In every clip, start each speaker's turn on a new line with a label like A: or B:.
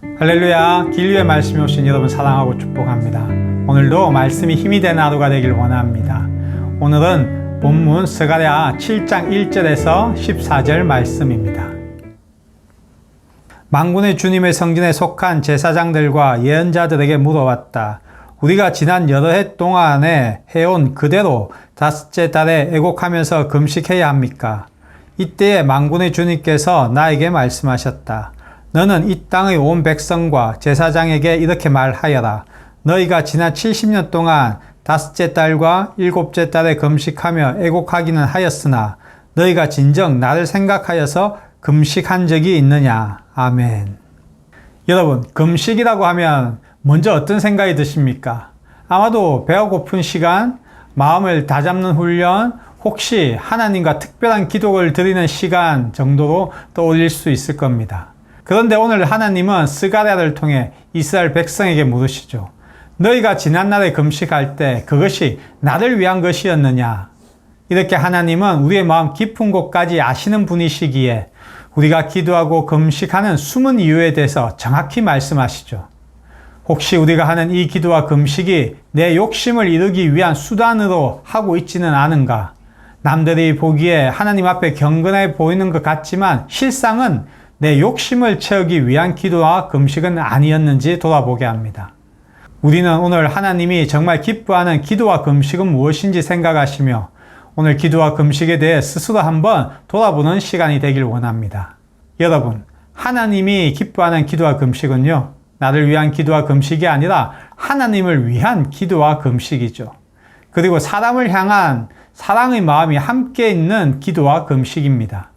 A: 할렐루야. 길류의 말씀이 오신 여러분 사랑하고 축복합니다. 오늘도 말씀이 힘이 되는 하루가 되길 원합니다. 오늘은 본문 스가랴 7장 1절에서 14절 말씀입니다. 망군의 주님의 성전에 속한 제사장들과 예언자들에게 물어왔다. 우리가 지난 여러 해 동안에 해온 그대로 다섯째 달에 애곡하면서 금식해야 합니까? 이때에 망군의 주님께서 나에게 말씀하셨다. 너는 이 땅의 온 백성과 제사장에게 이렇게 말하여라. 너희가 지난 70년 동안 다섯째 달과 일곱째 달에 금식하며 애곡하기는 하였으나 너희가 진정 나를 생각하여서 금식한 적이 있느냐. 아멘. 여러분, 금식이라고 하면 먼저 어떤 생각이 드십니까? 아마도 배가 고픈 시간, 마음을 다잡는 훈련, 혹시 하나님과 특별한 기도를 드리는 시간 정도로 떠올릴 수 있을 겁니다. 그런데 오늘 하나님은 스가랴를 통해 이스라엘 백성에게 물으시죠. 너희가 지난날에 금식할 때 그것이 나를 위한 것이었느냐? 이렇게 하나님은 우리의 마음 깊은 곳까지 아시는 분이시기에 우리가 기도하고 금식하는 숨은 이유에 대해서 정확히 말씀하시죠. 혹시 우리가 하는 이 기도와 금식이 내 욕심을 이루기 위한 수단으로 하고 있지는 않은가? 남들이 보기에 하나님 앞에 경건해 보이는 것 같지만 실상은 내 욕심을 채우기 위한 기도와 금식은 아니었는지 돌아보게 합니다. 우리는 오늘 하나님이 정말 기뻐하는 기도와 금식은 무엇인지 생각하시며 오늘 기도와 금식에 대해 스스로 한번 돌아보는 시간이 되길 원합니다. 여러분, 하나님이 기뻐하는 기도와 금식은요, 나를 위한 기도와 금식이 아니라 하나님을 위한 기도와 금식이죠. 그리고 사람을 향한 사랑의 마음이 함께 있는 기도와 금식입니다.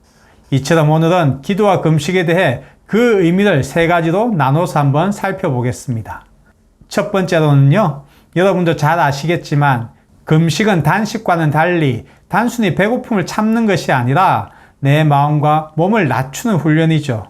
A: 이처럼 오늘은 기도와 금식에 대해 그 의미를 세 가지로 나눠서 한번 살펴보겠습니다. 첫 번째로는요, 여러분도 잘 아시겠지만, 금식은 단식과는 달리 단순히 배고픔을 참는 것이 아니라 내 마음과 몸을 낮추는 훈련이죠.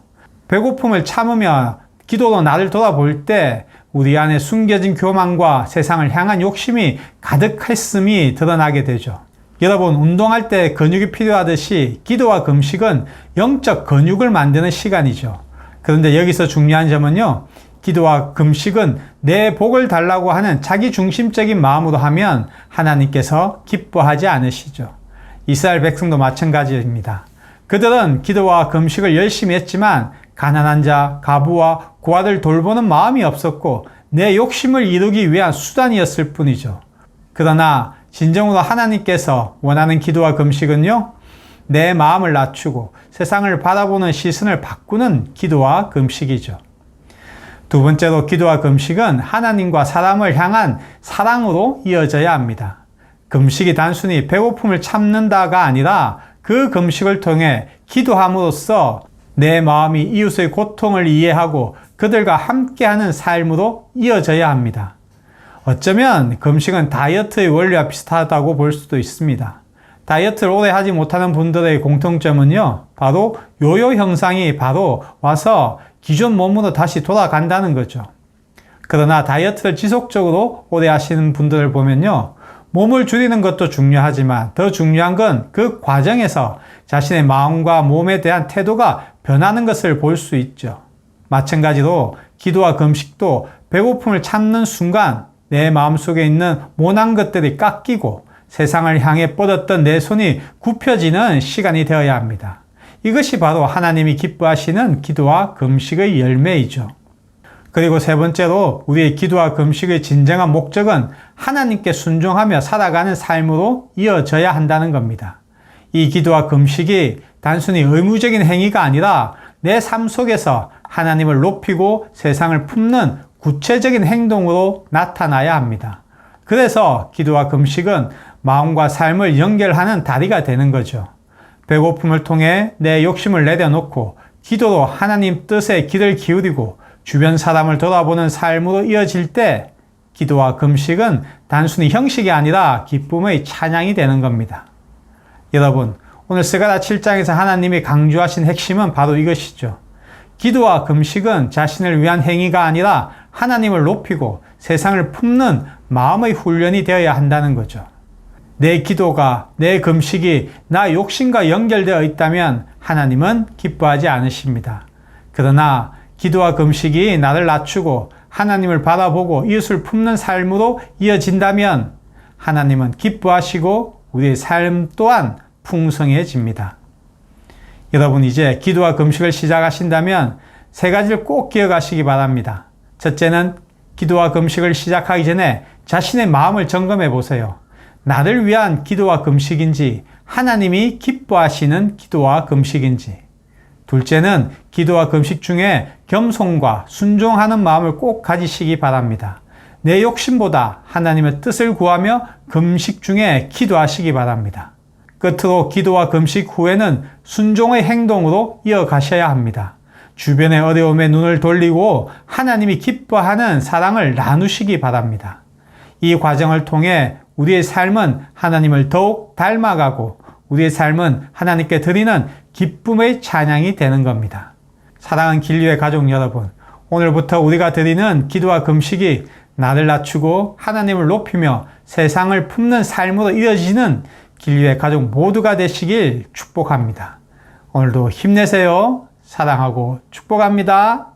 A: 배고픔을 참으며 기도로 나를 돌아볼 때 우리 안에 숨겨진 교만과 세상을 향한 욕심이 가득했음이 드러나게 되죠. 여러분, 운동할 때 근육이 필요하듯이 기도와 금식은 영적 근육을 만드는 시간이죠. 그런데 여기서 중요한 점은요, 기도와 금식은 내 복을 달라고 하는 자기 중심적인 마음으로 하면 하나님께서 기뻐하지 않으시죠. 이스라엘 백성도 마찬가지입니다. 그들은 기도와 금식을 열심히 했지만 가난한 자, 가부와 고아를 돌보는 마음이 없었고 내 욕심을 이루기 위한 수단이었을 뿐이죠. 그러나 진정으로 하나님께서 원하는 기도와 금식은요, 내 마음을 낮추고 세상을 바라보는 시선을 바꾸는 기도와 금식이죠. 두 번째로 기도와 금식은 하나님과 사람을 향한 사랑으로 이어져야 합니다. 금식이 단순히 배고픔을 참는다가 아니라 그 금식을 통해 기도함으로써 내 마음이 이웃의 고통을 이해하고 그들과 함께하는 삶으로 이어져야 합니다. 어쩌면 금식은 다이어트의 원리와 비슷하다고 볼 수도 있습니다. 다이어트를 오래 하지 못하는 분들의 공통점은요, 바로 요요 현상이 바로 와서 기존 몸으로 다시 돌아간다는 거죠. 그러나 다이어트를 지속적으로 오래 하시는 분들을 보면요, 몸을 줄이는 것도 중요하지만 더 중요한 건 그 과정에서 자신의 마음과 몸에 대한 태도가 변하는 것을 볼 수 있죠. 마찬가지로 기도와 금식도 배고픔을 참는 순간 내 마음속에 있는 모난 것들이 깎이고 세상을 향해 뻗었던 내 손이 굽혀지는 시간이 되어야 합니다. 이것이 바로 하나님이 기뻐하시는 기도와 금식의 열매이죠. 그리고 세 번째로 우리의 기도와 금식의 진정한 목적은 하나님께 순종하며 살아가는 삶으로 이어져야 한다는 겁니다. 이 기도와 금식이 단순히 의무적인 행위가 아니라 내 삶 속에서 하나님을 높이고 세상을 품는 구체적인 행동으로 나타나야 합니다. 그래서 기도와 금식은 마음과 삶을 연결하는 다리가 되는 거죠. 배고픔을 통해 내 욕심을 내려놓고 기도로 하나님 뜻에 귀를 기울이고 주변 사람을 돌아보는 삶으로 이어질 때 기도와 금식은 단순히 형식이 아니라 기쁨의 찬양이 되는 겁니다. 여러분, 오늘 스가라 7장에서 하나님이 강조하신 핵심은 바로 이것이죠. 기도와 금식은 자신을 위한 행위가 아니라 하나님을 높이고 세상을 품는 마음의 훈련이 되어야 한다는 거죠. 내 기도가, 내 금식이 나 욕심과 연결되어 있다면 하나님은 기뻐하지 않으십니다. 그러나 기도와 금식이 나를 낮추고 하나님을 바라보고 이웃을 품는 삶으로 이어진다면 하나님은 기뻐하시고 우리의 삶 또한 풍성해집니다. 여러분 이제 기도와 금식을 시작하신다면 세 가지를 꼭 기억하시기 바랍니다. 첫째는 기도와 금식을 시작하기 전에 자신의 마음을 점검해 보세요. 나를 위한 기도와 금식인지 하나님이 기뻐하시는 기도와 금식인지. 둘째는 기도와 금식 중에 겸손과 순종하는 마음을 꼭 가지시기 바랍니다. 내 욕심보다 하나님의 뜻을 구하며 금식 중에 기도하시기 바랍니다. 끝으로 기도와 금식 후에는 순종의 행동으로 이어가셔야 합니다. 주변의 어려움에 눈을 돌리고 하나님이 기뻐하는 사랑을 나누시기 바랍니다. 이 과정을 통해 우리의 삶은 하나님을 더욱 닮아가고 우리의 삶은 하나님께 드리는 기쁨의 찬양이 되는 겁니다. 사랑하는 길리의 가족 여러분, 오늘부터 우리가 드리는 기도와 금식이 나를 낮추고 하나님을 높이며 세상을 품는 삶으로 이어지는 길리의 가족 모두가 되시길 축복합니다. 오늘도 힘내세요. 사랑하고 축복합니다.